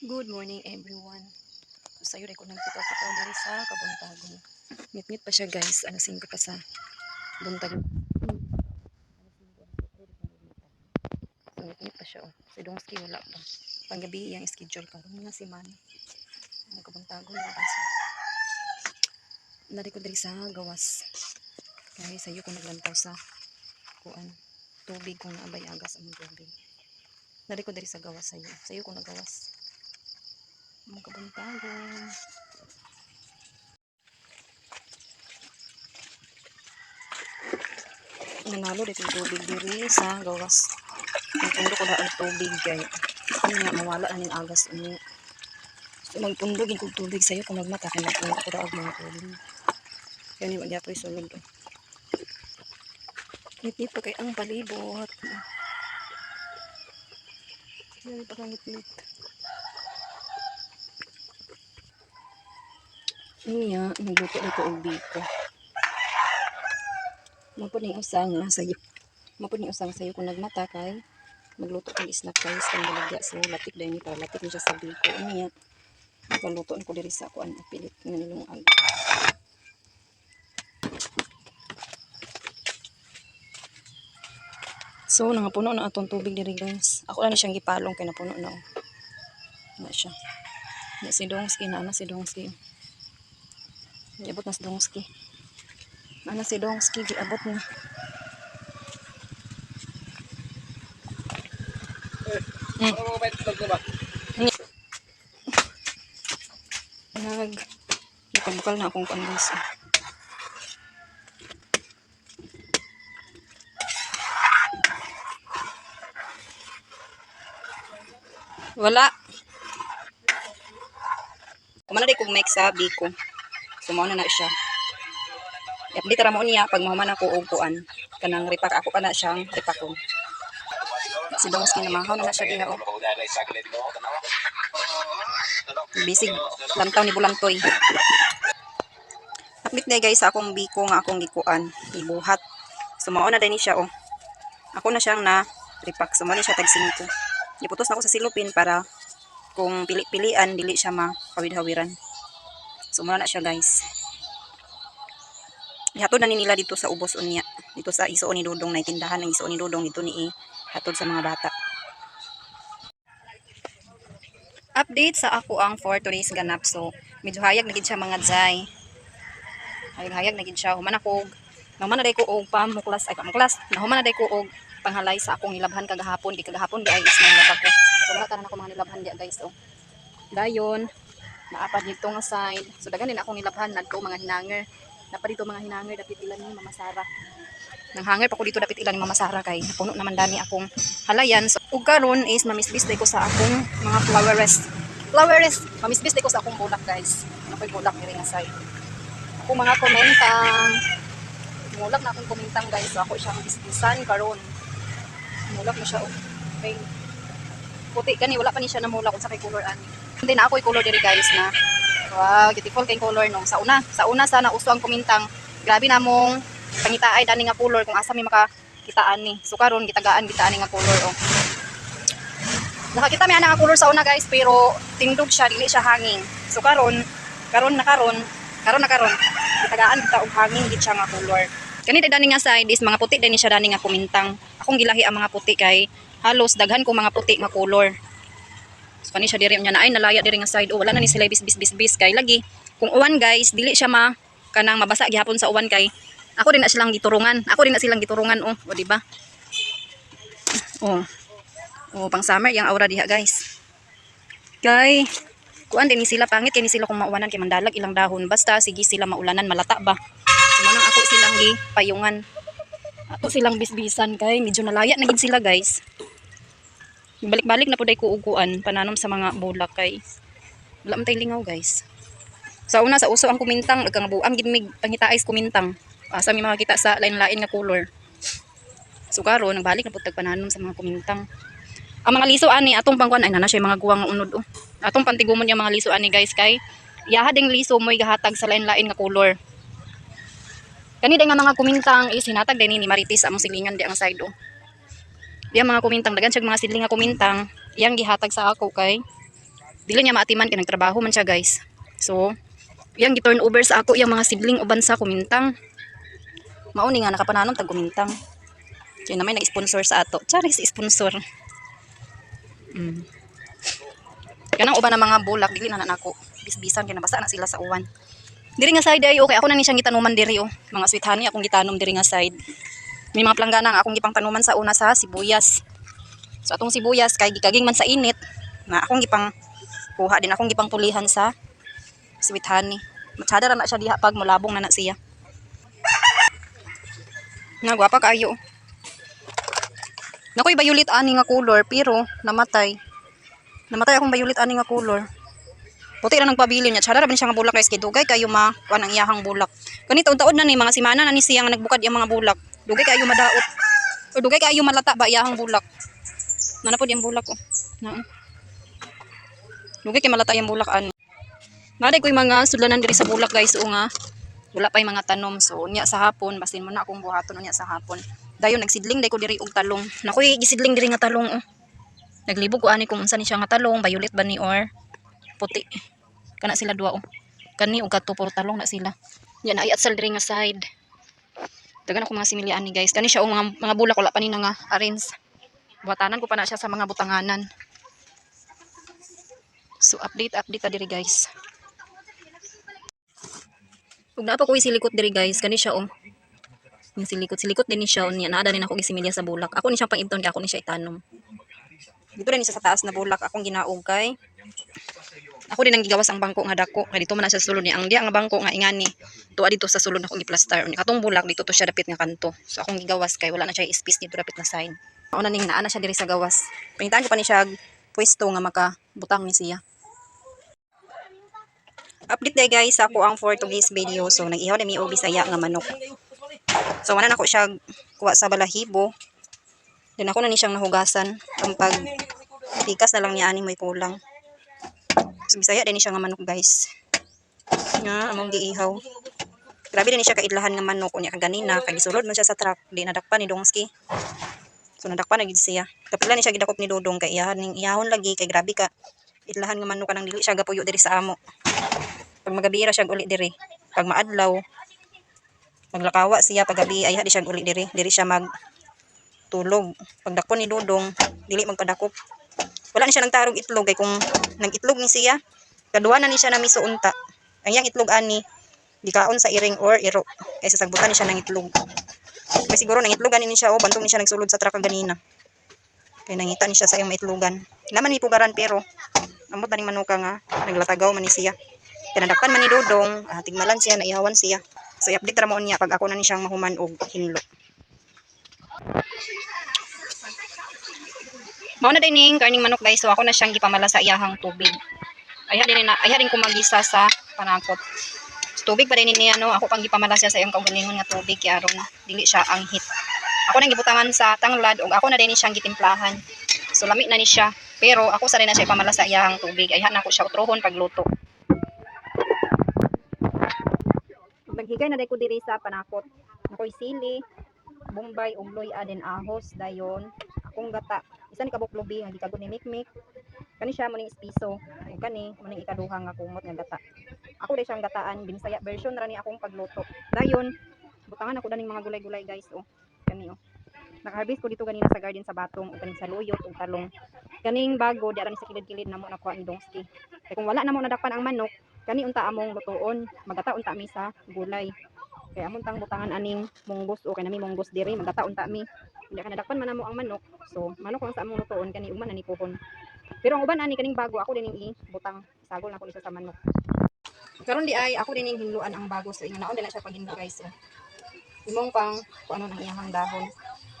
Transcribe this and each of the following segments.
Good morning everyone. Sayo rin ko nagtikaw-tikaw dali sa kabuntagon. Ngit-ngit pa siya guys. Alas 5 pa sa buntagon. So, ngit-ngit pa siya oh. Si Dongski wala pa. Panggabi iyang schedule ka. Ano na si Man. Ang kabuntagon na guys. Nari ko dali sa gawas. Kaya sayo ko naglantaw sa kuan. Tubig kung naabay agas ang tubig. Nari ko dali sa gawas sayo. Sayo ko nagawas. Mga kabuntagon. Nanalo dito yung tubig diri sa gawas. Nagpundo ko na ang tubig kay ano nga mawala na ning agas ini. So magpundo gid kog tubig sayo kung magmata kay magpundo ko og mga tubig. Kaya ni wala pa sulod. Ngit-ngit pa kay ang palibot. Yan pa kang ngit-ngit. Niya, nagluto na og biko. Mapod ni usang nga sayo. Mapod ni usang sayo kung nagmata kay magluto kang snack guys kang balagya so latik dahil ni para latik ni siya sa biko. Niya, naglutoan ko diri sa kuan pilit nga nilong aga. So, nangapuno na atong tubig diri guys. Ako ni siyang gipalong kay napuno na. Na siya. Na si Dongski na na si Dongski. Giabot na si Dongski. Ana si Dongski giabot na. Mm. Nag bukal-bukal na akong kandas. Wala. Kumana di kong mic sa biko. Sumauna na siya. I-update ra mo niya pag mahuman ako og. Kanang ripak ako kana siyang ripakon. Si Dongski na mahaw na na siya diha oh. Bisig lantaw ni Bulantoy. Update na guys akong biko nga akong gikuan. Ibuhat. Sumauna din ni siya oh. Ako na siyang na ripak. Sumauna siya tag 5. Iputos na ako sa silupin para kung pili-pilian dili siya makawid-hawiran. Sumuna na siya guys. Ihatod na ni nila dito sa ubos unya. Dito sa iso ni Dudong na tindahan ng iso ni Dudong dito ni hatod sa mga bata. Update sa ako ang for today's ganap. So, medyo hayag na siya mga jay. Hayag-hayag na gid siya. Human ako. Naman na ko og pamuklas ay pamuklas. Nahuman na day ko og panghalay sa akong nilabhan kagahapon. Di kagahapon di ay is na nilabhan ko. So, mga tanan ako mga nilabhan diya guys. Oh. Dayon, naapad dito nga side. So, dagan din akong nilabhan. Nadto mga hinanger. Napa dito mga hinanger. Dapit ilan ni Mama Sara. Nang hanger pa ko dito dapit ilan ni Mama Sara kay napuno naman dani akong halayan. So, ug karon is mamisbis ko sa akong mga flowerest. Flowerest. Mamisbis ko sa akong bulak guys. Ano ko'y bulak ni nga side. Ako mga komentang. Mulak na akong komentang guys. So, ako siyang bisbisan karon. Mulak na siya. oh. Okay. Puti gani wala pa ni siya namulak kung sa kay color ani. Hindi na ako color diri guys na. Wow, beautiful kay color nung sa una. Sa una sana uso ang kumintang. Grabe na mong pangitaay dani nga color kung asa may makakitaan ni. So karon gitagaan gitaan nga color oh. Nakakita mi ana nga color sa una guys pero tindog siya dili siya hanging. So karon karon na karon karon na karon gitagaan kita og hanging gid siya nga color. Kani dani nga side is mga puti dani siya dani nga kumintang. Akong gilahi ang mga puti kay halos daghan ko mga puti nga color. So kani diri nya na ay nalaya diri nga side. Oh, wala na ni sila bis bis bis bis kay lagi. Kung uwan guys, dili siya ma kanang mabasa gihapon sa uwan kay ako din na silang giturungan. Ako din na silang giturungan oh, o di ba? Oh. Oh, pang summer yang aura diha guys. Kay kuan din sila pangit kay ni sila kung mauwanan kay mandalag ilang dahon basta sige sila maulanan malata ba. Manang ako silang gi payungan. Ako silang bisbisan kay medyo nalaya na gid sila guys. Balik-balik na po day kuuguan pananom sa mga bulak kay wala man lingaw guys. Sa una sa uso ang kumintang kang buang gid mig pangitaais kumintang. Asa mi makakita sa lain-lain nga color. So karon nagbalik na pud tag pananom sa mga kumintang. Ang mga liso ani atong pangkuan ay nana siya mga guwang unod oh. Atong pantigumon yung mga liso ani guys kay yaha ding liso mo'y gahatag sa lain-lain nga color. Kani day nga mga kumintang is hinatag din ni Marites among silingan di ang side oh. Di ang mga kumintang dagan siya mga siling nga kumintang iyang gihatag sa ako kay Dili niya maatiman kay nagtrabaho man siya guys. So, yang gi-turn over sa ako yung mga sibling uban sa kumintang. Mauni nga nakapananom tag kumintang. Kaya na may nag-sponsor sa ato. Charis sponsor. Mm. Kanang uban ng mga bulak dili na nako. Bisbisan kay nabasa na sila sa uwan. Diri nga side ay okay ako na ni siyang gitanuman diri oh. Mga sweet honey akong gitanom diri nga side. May mga planggana nga akong gipang tanuman sa una sa sibuyas. So atong sibuyas kay gikaging man sa init na akong gipang kuha din akong gipang tulihan sa sweet honey. Matsada na siya diha pag mulabong na na siya. Nagwapa kayo. Nakoy bayulit ani nga color pero namatay. Namatay akong bayulit ani nga color. Puti na nagpabili niya. Tsara ra ba siya nga bulak guys dugay kayo ma kuan ang iyahang bulak. Kani taon-taon na ni mga simana na ni siya nga nagbukad yung mga bulak. Dugay kayo madaot. O dugay kayo malata ba iyahang bulak. Nana po yung bulak ko. Na. Dugay kay malata yung bulak ani. Naday ko mga sudlanan diri sa bulak guys o nga. Wala pa yung mga tanom. So unya sa hapon basin mo na akong buhaton unya sa hapon. Dayon nagsidling day ko diri og talong. Nakoy gisidling diri nga talong oh. Naglibog ko ani kung unsa ni siya nga talong, violet ba ni or puti. Kana sila duwa oh. Kani og kato puro talong na sila. Yan ay atsal diri nga side. Dagan ako mga similian ni guys. Kani siya og mga mga bulak wala pa ni na nga arrange. Buhatanan ko pa na siya sa mga butanganan. So update update ta diri guys. Ug naa pa ko silikot diri guys. Kani siya oh. Yung silikot silikot din ni siya oh. Niya naada din ako gisimilya sa bulak. Ako ni siyang pang-ibton kay ako ni siya itanom. Dito rin siya sa taas na bulak akong ginaog kay ako din ang gigawas ang bangko nga dako. Kay dito man na sulod ni ang diya nga bangko nga ingani. Tuwa dito sa sulod akong giplastar ni katong bulak dito to siya dapit nga kanto. So akong gigawas kay wala na siya space dito dapit nga sign. Una ning naa na siya diri sa gawas. Pingitan ko pa ni siya pwesto nga makabutang ni siya. Update day guys. Ako ang for today's video. So nag-ihaw na mi og bisaya nga manok. So wala na ko siya kuha sa balahibo. Then ako na ni siyang nahugasan. Ang pag tikas na lang niya ani may kulang So, bisaya din siya nga manok, guys. Nga, among giihaw. Grabe din siya kaidlahan nga manok. Unya kaganina, kay gisulod man siya sa truck. Di nadakpan ni Dongski. So, nadakpan na gid siya. Kapila ni siya gidakop ni Dodong. Kay iyahan, ning iyahon lagi. Kay grabe ka. Idlahan nga manok ka nang dili siya gapuyo diri sa amo. Pag magabira siya uli diri. Pag maadlaw, maglakawa siya pag gabi ay di siya uli diri. Diri siya mag tulog. Pag dakpon ni Dodong, dili magpadakop wala ni siya nagtarog itlog kay kung nang itlog ni siya kaduha na ni siya na miso unta. Ang yang itlog ani gikaon sa iring or iro kaysa sagbutan ni siya ng itlog. Kay siguro nang itlog ani ni siya o bantong ni siya nagsulod sa truck ganina kay nangita ni siya sa iyang maitlogan. Naman ni pugaran pero amot na ni manuka nga naglatagaw man ni siya. Kay nadakpan man ni Dodong ah, tigmalan siya naihawan siya. So i-update ra mo niya pag ako na ni siyang mahuman og hinlo Mao na din ning karning manok guys. So ako na siyang gipamala sa iyahang tubig. Ayha din na ayha din ko magisa sa panakot. So, tubig pa din niya no. Ako pang gipamala siya sa iyang kaugalingon nga tubig kay aron dili siya ang hit. Ako nang gibutangan sa tanglad ug ako na din siyang gitimplahan. So lami na ni siya. Pero ako sa rin na siya ipamala sa iyahang tubig. Ayha na ko siya utrohon pagluto. Naghigay na dai ko diri sa panakot. Ako'y sili, bombay, ugloy, aden ahos, dayon, akong gata. Isa ni kabuk lubi nga gikago ni mikmik. Kani siya mo ning espiso. Ug kani mo ning ikaduha nga kumot nga gata. Ako dai siyang gataan binisaya version ra ni akong pagluto. Dayon, butangan ako daning mga gulay-gulay guys oh. Kani oh. Nakaharvest ko dito ganina sa garden sa batong ug kaning sa luyot ug talong. Kaning bago di ni sa kilid-kilid namo nakuha ni Dongski. Kay kung wala namo nadakpan ang manok, kani unta among lutuon, magata unta mi sa gulay. Kaya amon tang butangan aning munggos o kanami munggos diri magata unta mi. Hindi ka nadakpan man namo ang manok. So, manok lang sa among lutuon kani uman ani pohon. Pero ang uban ani kaning bago ako din i butang sagol na ko isa sa manok. Karon di ay ako din ning hinluan ang bago so ingon naon na siya paghinlo guys. Oh. Imong pang kung ano nang iyahang dahon.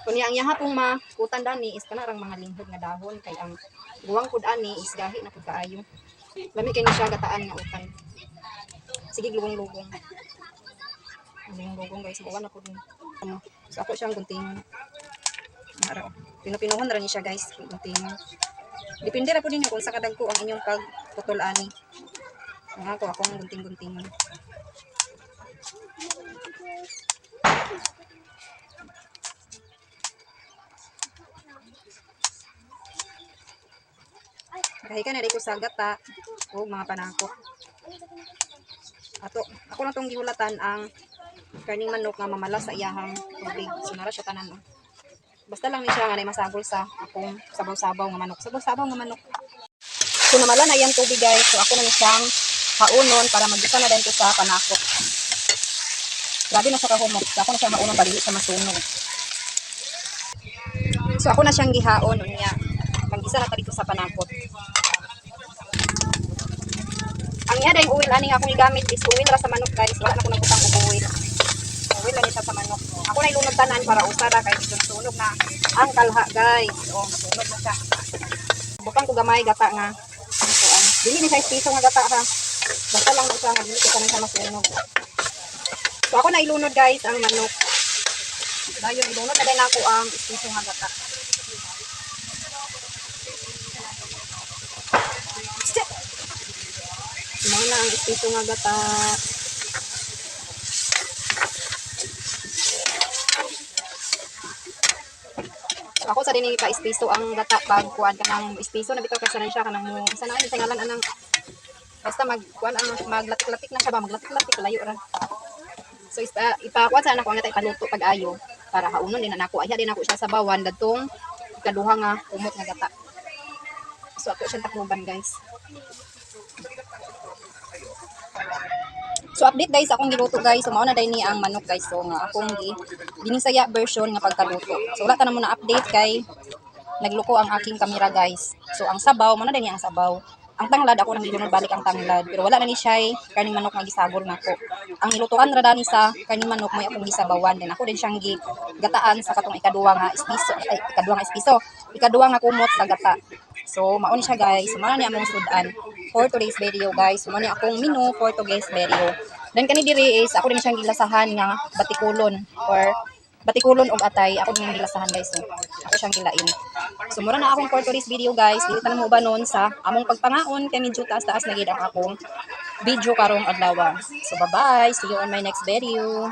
Kung ang iyaha pong makutan dani is kanarang mga linghod nga dahon kay ang guwang pud ani is gahi na pud kaayo. Lami kay siya gataan nga utan. Sige lugong-lugong. Lugong-lugong guys, buwan na pud. Um, so ako siyang guntingon. Araw. Pinupinuhon ra ni siya guys, guntingon. Depende ra po ninyo kung sa kadagko ang inyong pagputol ani. Ang ako akong gunting-guntingon. Kahikan na dito sa gata o mga panako. Ato, ako na tong gihulatan ang karning manok nga mamala sa iyahang tubig. So nara siya tanan. oh. Basta lang ni siya nga masagol sa akong sabaw-sabaw nga manok. Sabaw-sabaw nga manok. So namala na iyang tubig guys. So ako na ni siyang haunon para magisa na din ko sa panako. Grabe na siya kahumok. So ako na siya haunon para dili siya. So ako na siyang gihaon niya. Mag-isa na dito sa panakot. Ang iya dahil uwil ani nga akong igamit is uwil ra sa manok guys. Wala na ko nagutang uwil. Siya sa manok. Ako na ilunod tanan para usara kay dito nasunog na ang kalha guys. Oh, nasunog na siya. Bukang ko gamay gata nga. Ano, dili ni size piso nga gata ha. Basta lang isa nga dili ko tanan siya masunog. So ako na ilunod guys ang manok. Dayon ilunod na din ako ang piso nga gata. Mga na ang ispiso nga gata. Sa din pa ispiso ang gata pag kuan ka ng ispiso na bitaw kasi rin siya kanang mo isa na ni tingalan anang basta mag kuan ang maglatik-latik na siya ba maglatik-latik layo ra. So ipa ipakuan sa anak ko nga tay paluto pag ayo para haunon din na nako ayha din ako siya sa bawan dadtong ikaduha nga umot nga gata. So ako siyang takbuban guys. So update guys, akong giluto guys. So mao na ni ang manok guys. So nga akong gi binisaya version nga pagkaluto. So wala ta na muna update kay nagluko ang aking kamera guys. So ang sabaw, mo na din ang sabaw. Ang tanglad ako nang gilunod balik ang tanglad. Pero wala na ni siya eh, karning manok nga gisagol nako. Ang nilutuan ra dani sa karning manok may akong gisabawan din. Ako din siyang gi sa katong ikaduwa nga espiso, ay ikaduwa nga espiso. Ikaduwa nga kumot sa gata. So, maon siya guys. So, ni among sudan for today's video guys. So, ni akong menu for today's video. Then kani diri is ako din siyang gilasahan nga batikulon or batikulon og atay. Ako din gilasahan guys. So, ako siyang gilain. So, mura na akong for today's video guys. Dili ta na mo ubanon sa among pagpangaon kay medyo taas-taas na gid ang akong video karong adlaw. So, bye-bye. See you on my next video.